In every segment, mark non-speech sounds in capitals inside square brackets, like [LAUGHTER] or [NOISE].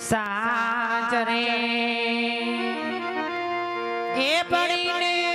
સાજરે એ પડીને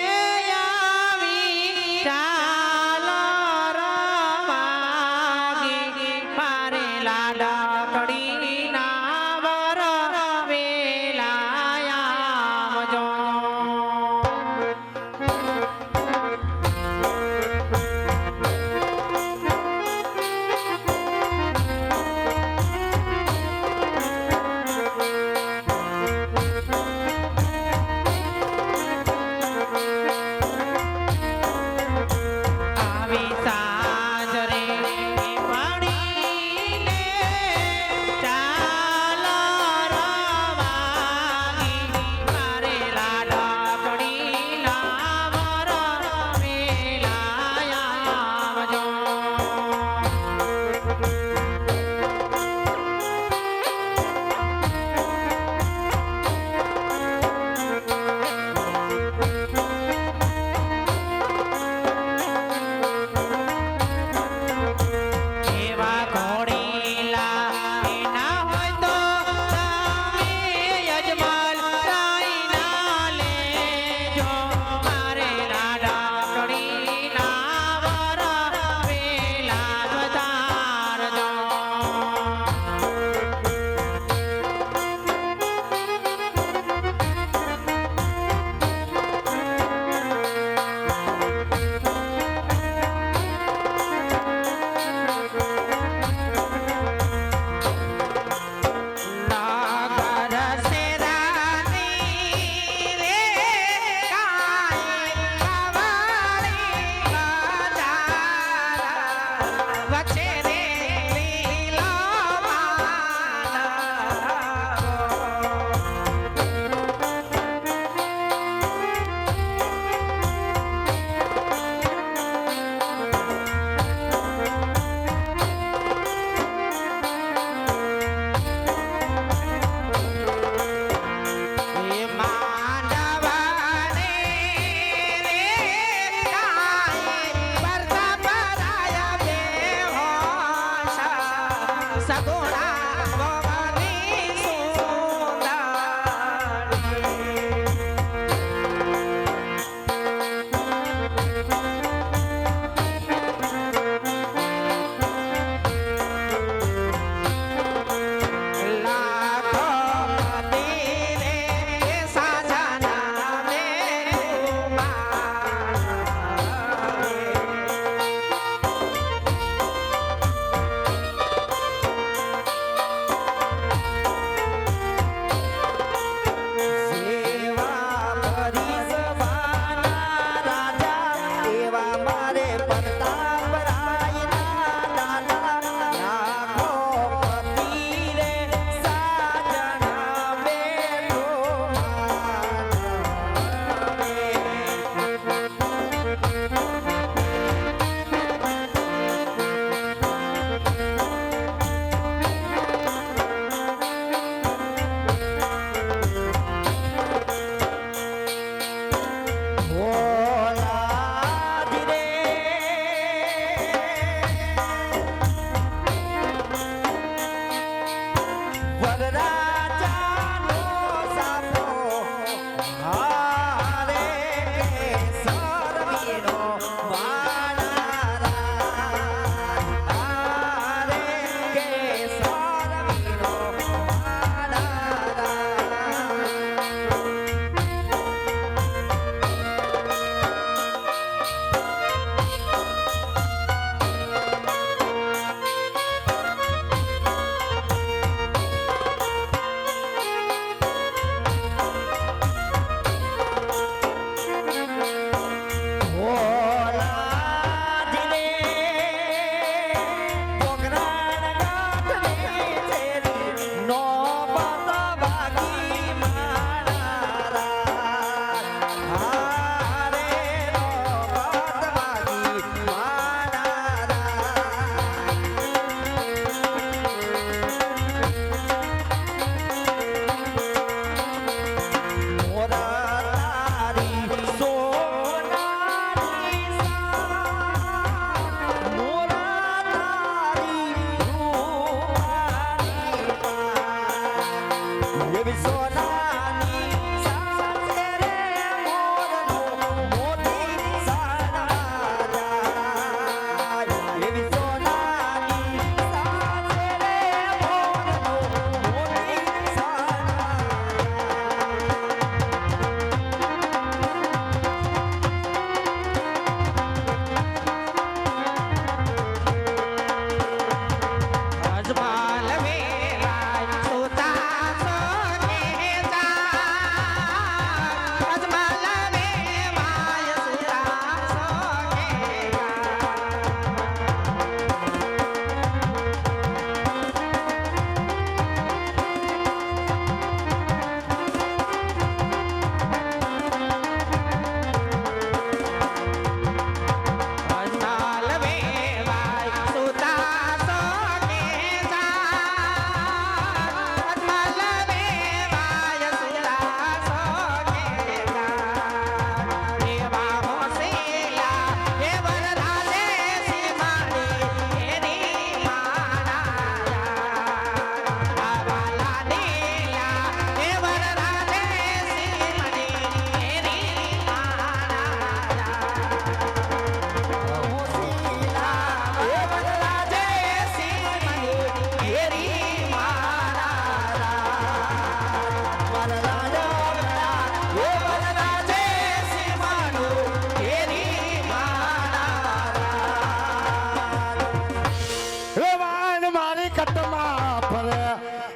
Baby, so nice.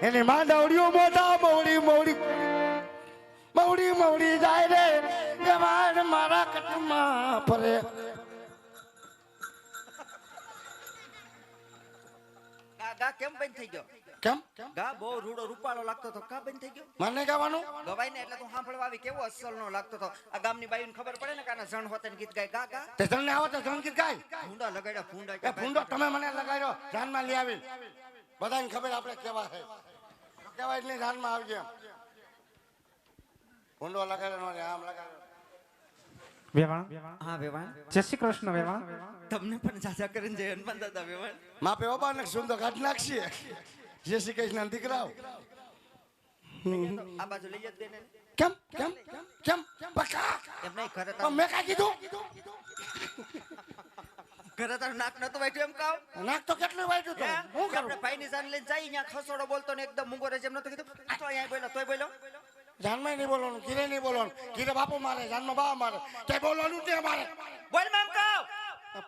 એની માં મોટા મવડી મવડી મવડી મવડી જાય રે. એમાં મારા કટમાં ફરે. ગા કેમ બંધ થઈ ગયો? કેમ? ગા બહુ રૂડો રૂપાળો લાગતો તો કા બંધ થઈ ગયો? મને ગાવાનું? ગવાય ને એટલે તું સાંભળવા આવી. કેવો અસલ નો લાગતો તો આ ગામની બાઈને ખબર પડે ને કાના જણ હોતે ગીત ગાય. ગા ગા. તે તમને આવો તો સંગીત ગાય. ભૂંડા લગાડ્યા એ તમે મને લગાડ્યો. ધ્યાનમાં લઈ આવી બધાને ખબર આપણે કેવા છે? કેવા એટલે ધ્યાનમાં આવજે. ભૂંડો લગાડ્યો આમ લગાડ્યો વેવાણ? હા વેવાણ. જય શ્રી કૃષ્ણ વેવાણ. તમને પણ સાજા કરીને જય હનુમાન દાદા વેવાણ. માપે ઓબા ને સુંદર કાઢ નાખશે. જય શ્રી કૃષ્ણ દીકરાઓ. આ બાજુ લઈ જ દે ને. કેમ કેમ કેમ બકા એમ નહીં ઘરે મેં કાંઈ કીધું? ઘરે તારું નાક નતું વાટ્યું એમ કાવ નાક તો કેટલું વાંચ્યું હે? તું હું આપણે ભાઈની જાન લઈને જાય અહીંયા ખસોડો બોલતો ને એકદમ મૂંગો રહે નતું કીધું. તો અહીંયા બોલ્યો તોય બોલ્યો જાનમાં નહીં બોલવાનું કીરે નહીં બોલવાનું. કીરે બાપુ મારે જાનમાં બા મારે. તે બોલવાનું તે મારે બોલમાં એમ કહો.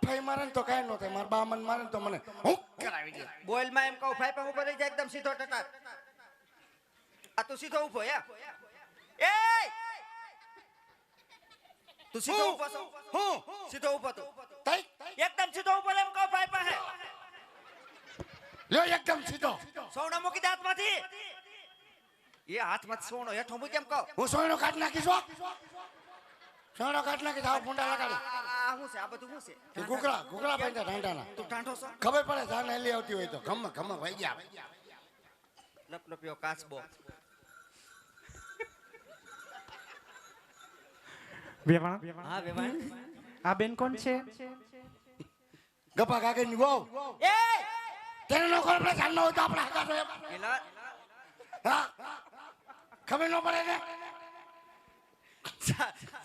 ફઈ મારે તો કાંઈ ન થાય મારા બા મને મારે તો મને હું કરાવી દે. બોલમાં એમ કહું ભાઈ પણ ઉપર રહી જાય એકદમ સીધો ટટાર. આ તું સીધો ઊભો હે? એ! તું સીધો ઊભો છો હું સીધો ઊભો તો તઈ એકદમ સીધો ઊભો એમ કહો ભાઈ પાસે લ્યો એકદમ સીધો સોનો મૂકી દે હાથમાંથી એ હાથમાં સોનો હેઠો મૂકી એમ કહો હું સોનો કાઢ નાખીશ હો. સોયનો કાઢ નાખીશ આવો ફૂંડા લગાડી આ શું છે આ બધું શું છે એ ઘૂઘરા ઘૂઘરા પાડ્યા ઢાંઢાના તું ટાંઠો છો ખબર પડે ધાન હેલી આવતી હોય તો ખમ ખમ ભાઈ ગયા લપલપ્યો કાચબો વેવાણ? હા વેવાણ. આ બેન કોણ છે? ગપા કાગળની વહુ. એ! તેને નો ખબર પડે જાન હોય તો આપણે હગા તો એલા. હા? ખબર ન પડે ને?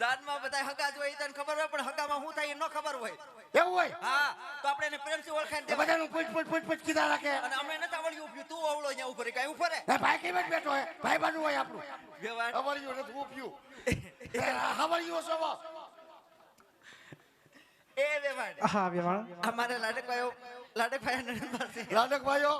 જાનમાં બધા હગા જોઈ તને ખબર હોય પણ હગામાં શું થાય એ ન ખબર હોય. એવું હોય? હા તો આપણે એને પ્રેમથી ઓળખાય દેવાય બધાનું પૂછ પૂછ પૂછ પૂછ કીધા રાખે. અને અમે નથી આવડ્યું ઉભ્યું તું અવળો અહીંયા ઉભરે કઈ કાંઈ ઊભો રે ભાઈ કેમ જ બેઠો હોય? ભાઈ બાજુ હોય આપણું. વેવાણ હવળિયું નથી ઉભ્યું હવળિયું સવા એ વેવાણ હા વેવાણ અમારે લાડકભાઈ લાડકભાઈ નણંદ પાસે લાડક ભાઈઓ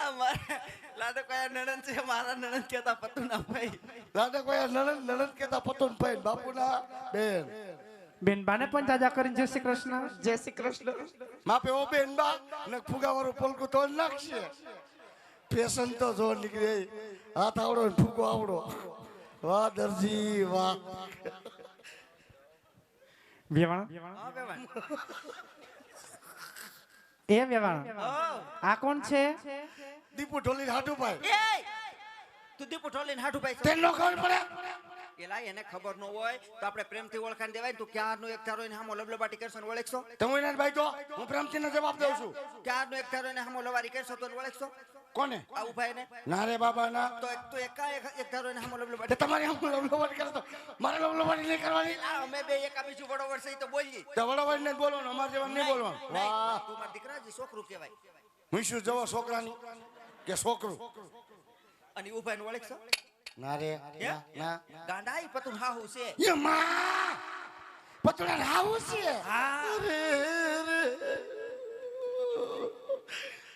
અમારે લાડકભાઈ નણંદ છે મારા નણંદ કહેતા પતું ભાઈ. લાડક ભાઈ નણંદ નણંદ કેતા પતુન ભાઈ બાપુના બેન. બેન બાને પણ જાજા કરીને જય શ્રી કૃષ્ણ. જય શ્રી કૃષ્ણ. માપે ઓ બેન બા ને ફુગાવાળું પલકું તો નાખશે. ફેશન તો જોર નીકળે હાથ આવડો ને ફૂગો આવડો. વાહ દરજી વાહ વેવાણ? હા વેવાણ. એ વેવાણ. આ કોણ છે? દીપુ ઢોલી હાટુ ભાઈ એ! તું દીપુ ઠોલીને હાટુ ભાઈ તેનો ખબર પડે? એલા એને ખબર ન હોય તો આપણે પ્રેમથી ઓળખાણ દેવાય ને તું ક્યારનો એક થારો એને હામો લબલબાટી કરશો ને ઓળખશો? તમે એને ભાઈ તો હું પ્રેમથી ને જવાબ દઉં છું. ક્યારનો એક થારો એને હામો લવારી કરશો તો ઓળખશો? કોને? આ ઉભાઈ ને ના રે બાબા ના. તો એક તો એક એક ધારો એને હામો લબલબાટી તમારી આમ લવલવાટ કરતો મારે લવલવાટ નહીં કરવાની? અમે બે એકા બીજું વડોવડ છે તો બોલીએ. તો વડોવાટ ને બોલવાનું અમારે જેવા નહીં બોલવાનું. વાહ તું મારા દીકરાજી છોકરું કહેવાય. હું શું જવો છોકરાની? કે છોકરું? અને ઊભા એને ઓળખશો ના રે. ના ના. ગાંડા ઈ પતું હાહુ છે. એ માં! પતોડા છે? હા. અરે રે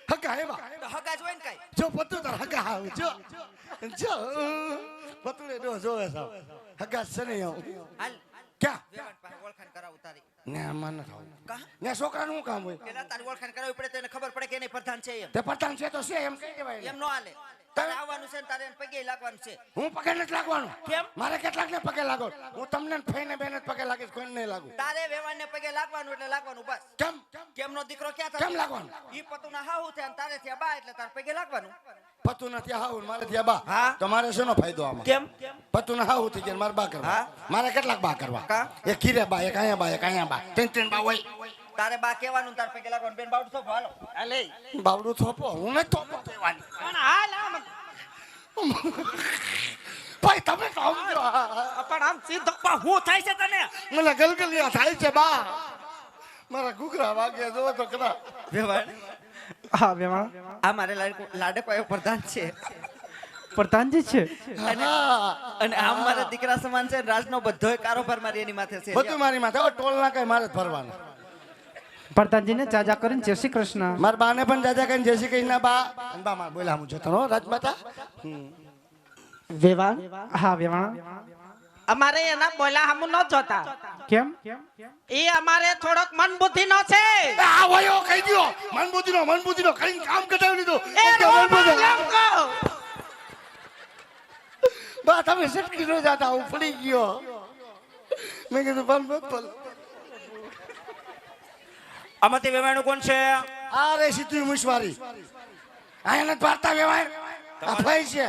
હગા તો હગા જ હોય જો પતું તાર હગા હાવ જો. જો. પતુડે નો જોવે સાવ. હગા છે ને હું હાલ. ક્યાં? ઓળખાણ કરાવું તારી ને મને થાવ. ને છોકરાનું કામ હોય? પેલા તારી ઓળખાણ કરાવવી પડે તો એને ખબર પડે કે એને પ્રધાન છે એમ. તે પતાન છે તો છે એમ કહી દેવાય એમ નો હાલે. તારે આવવાનું છે તારે પગે લાગવાનું છે. હું પગે નથી લાગવાનું? કેમ? મારે કેટલાક ને પગે લાગો? હું તમને ફઈને બેને પગે લાગીશ કોઈને નહીં લાગુ. તારે વેવાણ ને પગે લાગવાનું એટલે લાગવાનું બસ. કેમ? કેમ નો દીકરો ક્યાં કેમ થાય લાગવાનું? ઈ પતું ના હાહુ થયા ને તારે ત્યાં બા એટલે તારે પગે લાગવાનું. પતું હાવું ને મારે ત્યાં બા. હા. તો મારે શેનો ફાયદો આમાં? કેમ? પતું ના હાવું થઈ ગયા મારે બા કરવા. હા. મારે કેટલાક બા કરવા? એ એક ખીરે બા એક અહીંયા બા એક અહીંયા બા. ત્રણ ત્રણ બા હોય. તારે બા કહેવાનું તારે પગે લાગવાનું. બેન બાવડું થોપો હાલો. બાવડું થોપો? હું નથી થોપો કહેવાની. [LAUGHS] ભાઈ તમે તો જો પણ આમ સીધો પણ હું થાય છે તને? મને ગલગલિયા થાય છે બા. મારા ઘૂઘરા વાગ્યા જો તો કદા વેવાણ? હા વેવાણ. આ મારે લાડકો લાડકો પ્રધાન છે. પ્રધાનજી છે? અને આમ મારા દીકરા સમાન છે રાજનો બધોય કારોબાર મારી એની માથે છે. બધું મારી માથે. હવે ટોલ ના કઈ મારે ભરવાનું. પ્રધાનજીને ચાજા કરીને જય શ્રી કૃષ્ણ. મારા બાને પણ જાજા કરીને જય શ્રી કૃષ્ણ બા. અને બા માર બોલા હું જતો રાજમાતા. વેવાણ? હા વેવાણ. અમારે એના બોલા હમ ન જોતા. કેમ? એ અમારે થોડોક મન બુદ્ધિ નો છે આ વયો કહી દ્યો. મન બુદ્ધિનો મન બુદ્ધિનો કઈ કામ કટાવી લીધો. એ મન બુદ્ધિ-. બા તમે સટકી નો જાતા હું પડી ગયો. મેં કીધું મન બોલ આમાંથી વેવાણું કોણ છે? આ રે સીધી મુશવારી આયા નથી પાડતા વેવાય આ ભાઈ છે.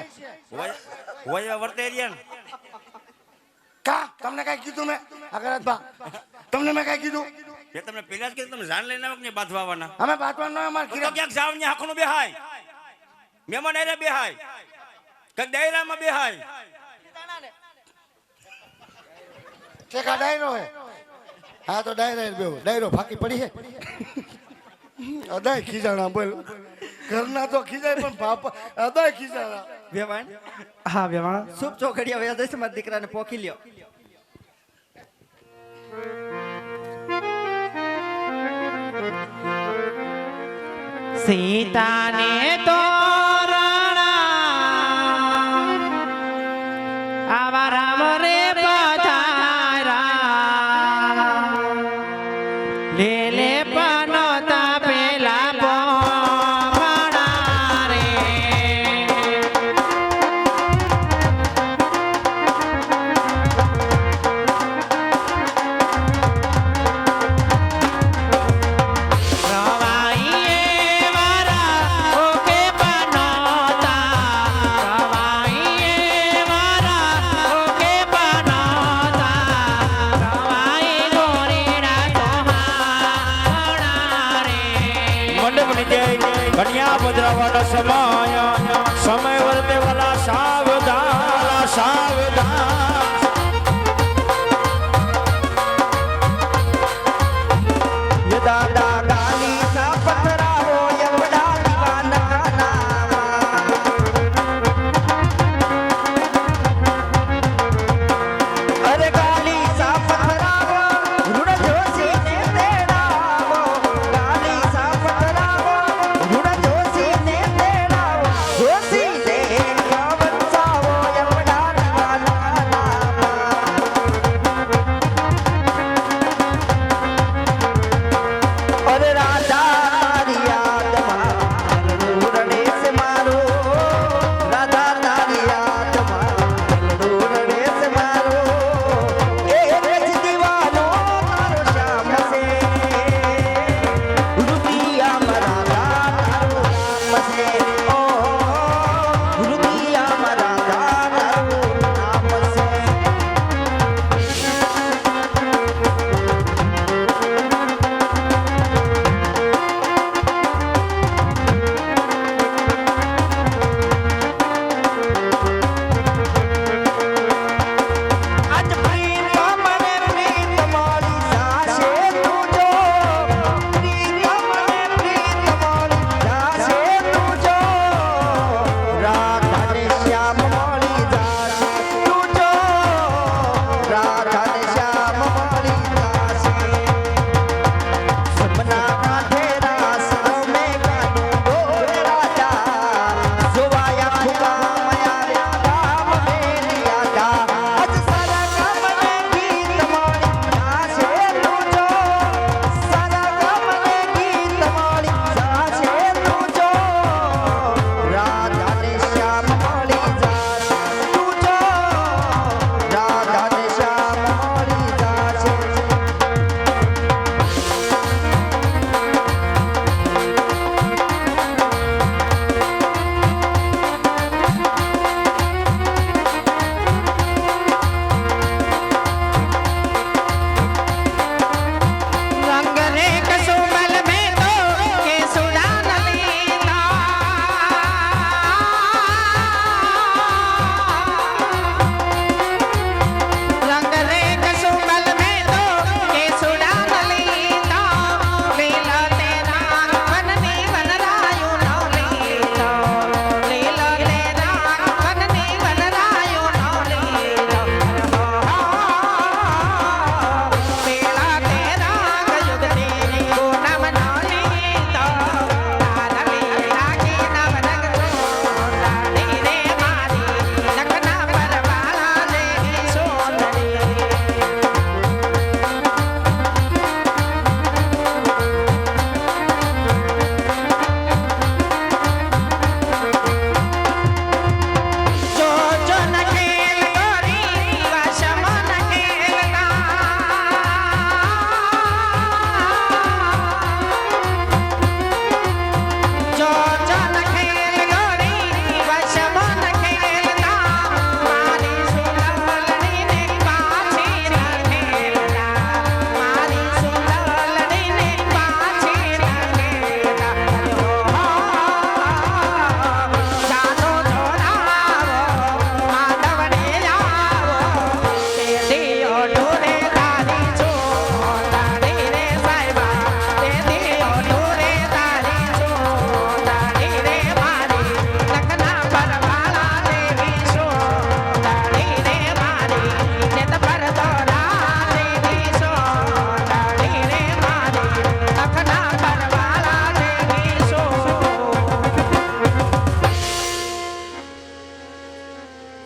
વય વર્તેરિયન. કા? તમને કઈ કીધું મેં? બા. તમને મેં કઈ કીધું? કે તમને પેલા જ કીધું તમે જાણ લઈને આવો કે નહીં બાંધવા અમે બાંધવાના અમાર કિરા ક્યાંક જાવ ને આખું બેહાય. મહેમાન એરે બેહાય. કંઈક ડાયરામાં બેહાય. ઠેકા ડાયરો હે. હા તો ડાયરા બેહો. ડાયરો ફાકી પડી હે. [LAUGHS] અદાય ખીજાણા બોલ. ઘરના તો ખીજાય પણ બાપા અદાય ખીજાણા. વેવાણ? હા વેવાણ. શુભ ચોકડિયા વ્યાજ છે મારા દીકરાને પોખી લ્યો. સીતાને તોરણા તોહાણા રે મંડપની જય કન્યા પધરાવાનો સમય